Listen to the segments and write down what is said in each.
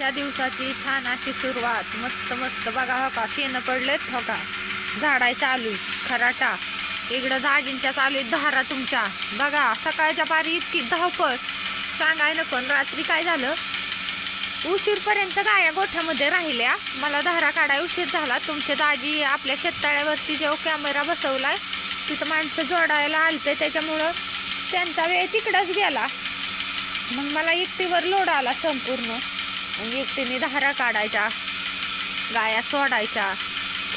आजच्या दिवसाची छान अशी सुरुवात. मस्त मस्त. बघा हो का शेणं पडलेत हो का. झाडाय चालू खराटा. इकडं दाजींच्या चालू आहेत धारा तुमच्या. बघा सकाळच्या पारी इतकी धावपळ. सांगाय नको आणि रात्री काय झालं? उशीरपर्यंत गाया गोठ्यामध्ये राहिल्या. मला धारा काढाय उशीर झाला. तुमचे दाजी आपल्या शेततळ्यावरती जेव्हा कॅमेरा बसवलाय तिथं माणसं जोडायला आलते. त्याच्यामुळं त्यांचा वेळ तिकडंच गेला. मग मला एकटीवर लोड आला संपूर्ण. म्हणजे एकटीने धारा काढायच्या गाया सोडायच्या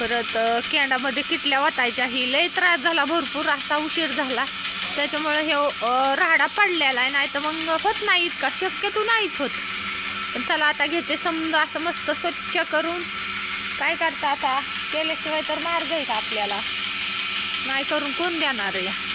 परत कॅन्डामध्ये किटल्या वाटायच्या ही लय त्रास झाला भरपूर रास्ता उशीर झाला. त्याच्यामुळे हे राडा राहाडा पडलेला आहे नाही तर मग होत नाही इतका. शक्यतो नाहीच होत. पण चला आता घेते समजा असं मस्त स्वच्छ करून. काय करता आता? केल्याशिवाय तर मार्ग आहे का आपल्याला? नाही करून कोण देणार आहे?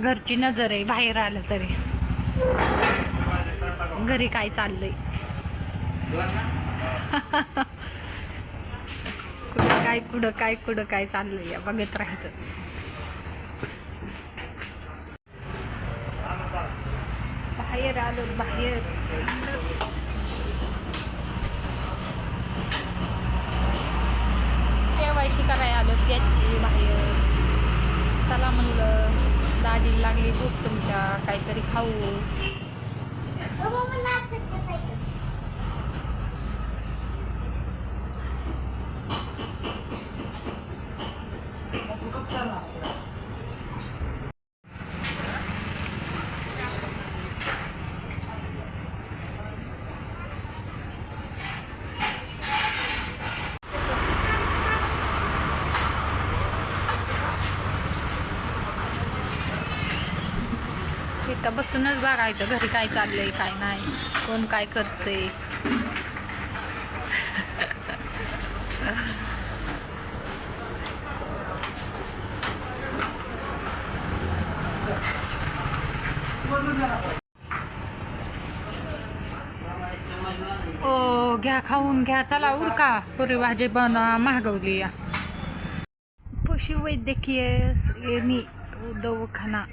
घरची नजर आहे बाहेर आलं तरी. घरी काय चाललंय? कुठं काय कुठं काय कुठं काय चाललंय या बघत राहायचं. बाहेर आलो बाहेर. केवायशी करायला आलो त्याची बाहेर. चला म्हणलं. आजीला लागली भूक तुमच्या काहीतरी खाऊ इथं बसूनच बघायचं घरी काय चाललंय काय नाही कोण काय करते ओ घ्या खाऊन घ्या चला उरका. पुरी भाजी बन महागवली या. पशुवैद्यकीय श्रेणी दवाखाना.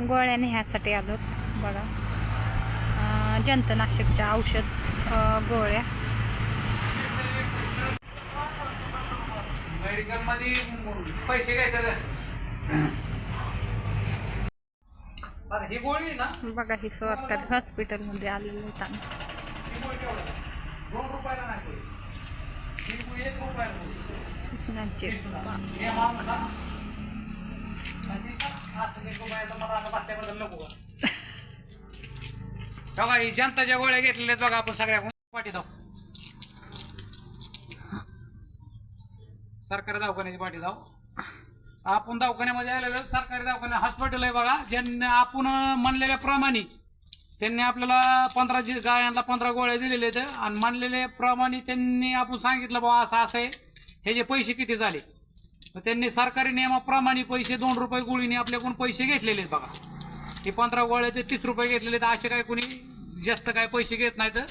गोळ्या न्यायसाठी आलो बघा जंतनाशकच्या औषध गोळ्या मेडिकलमध्ये पैसे काय तर बरं, ही गोळी आहे ना बघा ही सरकारी हॉस्पिटलमध्ये आलेलं. ही? दोन रुपयाला नाही. ही. सूचनांचे बघा ही जनताच्या गोळ्या घेतलेल्या आहेत बघा आपण सगळ्या. पाठी जाऊ सरकारी दवाखान्याची पाठी जाऊ आपण दवाखान्यामध्ये आलेलो सरकारी दवाखान्या हॉस्पिटल आहे बघा. ज्यांनी आपण म्हणलेल्या प्रमाणे त्यांनी आपल्याला पंधरा जी गायांना पंधरा गोळ्या दिलेले आहेत. आणि म्हणलेल्या प्रमाणे त्यांनी आपण सांगितलं बाबा असं असं आहे. हे जे पैसे किती झाले? तर त्यांनी सरकारी नियमाप्रमाणे पैसे दोन रुपये गोळीने आपल्याकडून पैसे घेतलेले आहेत बघा. हे पंधरा गोळ्याचे तीस रुपये घेतलेले आहेत. असे काय कुणी जास्त काय पैसे घेत नाही तर?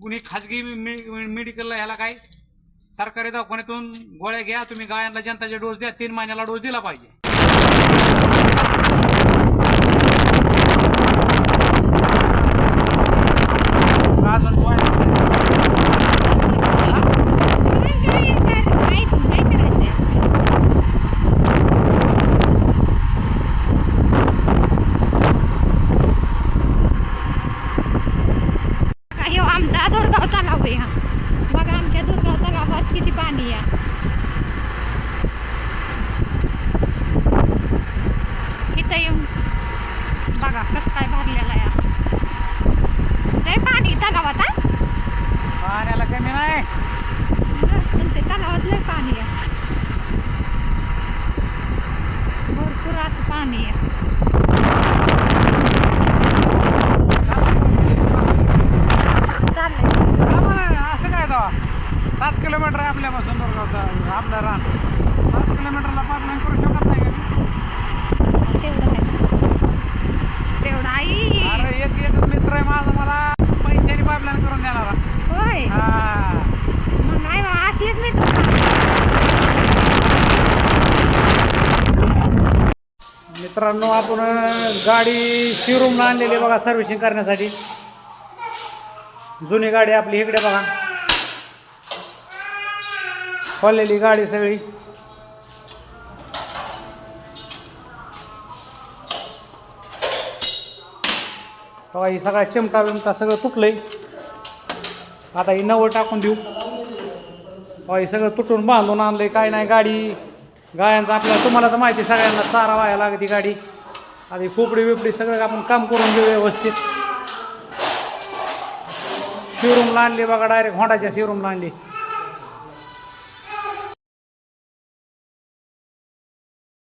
कुणी खाजगी मेडिकलला ह्याला काय? सरकारी दवाखान्यातून गोळ्या घ्या तुम्ही गायांना जनताचे डोस द्या तीन महिन्याला डोस दिला पाहिजे. अजून गोळ्या- काही आमचा दुर्गाव तलाव आहे हा बघा आमच्या दुर्गाव तलावात किती पाणी आहे इथं येऊन बघा कसं काय भरलेलं आहे लय पाणी तलावात हा पाण्याला कमी नाही पण ते तलावात लय पाणी आहे भरपूर असं पाणी आहे चाललंय आम्हाला असं काय जावा सात किलोमीटर आहे आपल्यापासून दुर्गावचा आपलं रान किलोमीटरला करू शकत नाही का तेवढं आई. अरे एक एक मित्र आहे माझा मला पैशाने पाईपलाईन करून देणारा होय. हा. मग नाही बा, असलेच नाही तुला मित्रांनो आपण गाडी शिरूमला आणलेली आहे बघा सर्व्हिसिंग करण्यासाठी. जुनी गाडी आपली इकडे बघा. खोललेली गाडी सगळी. तेव्हा ही सगळा चिमटा बिमटा सगळं तुटलंय. आता ही नवं टाकून देऊ. तेव्हा हे सगळं तुटून बांधून आणलंय. काय नाही गाडी गायांचं आपल्याला तुम्हाला तर माहिती आहे, सगळ्यांना चारा व्हायला लागते गाडी. आधी खोपडी बिपडी सगळं आपण काम करून घेऊ व्यवस्थित. शिवरूमला आणली बघा डायरेक्ट होंडाच्या शिवरूमला आणली.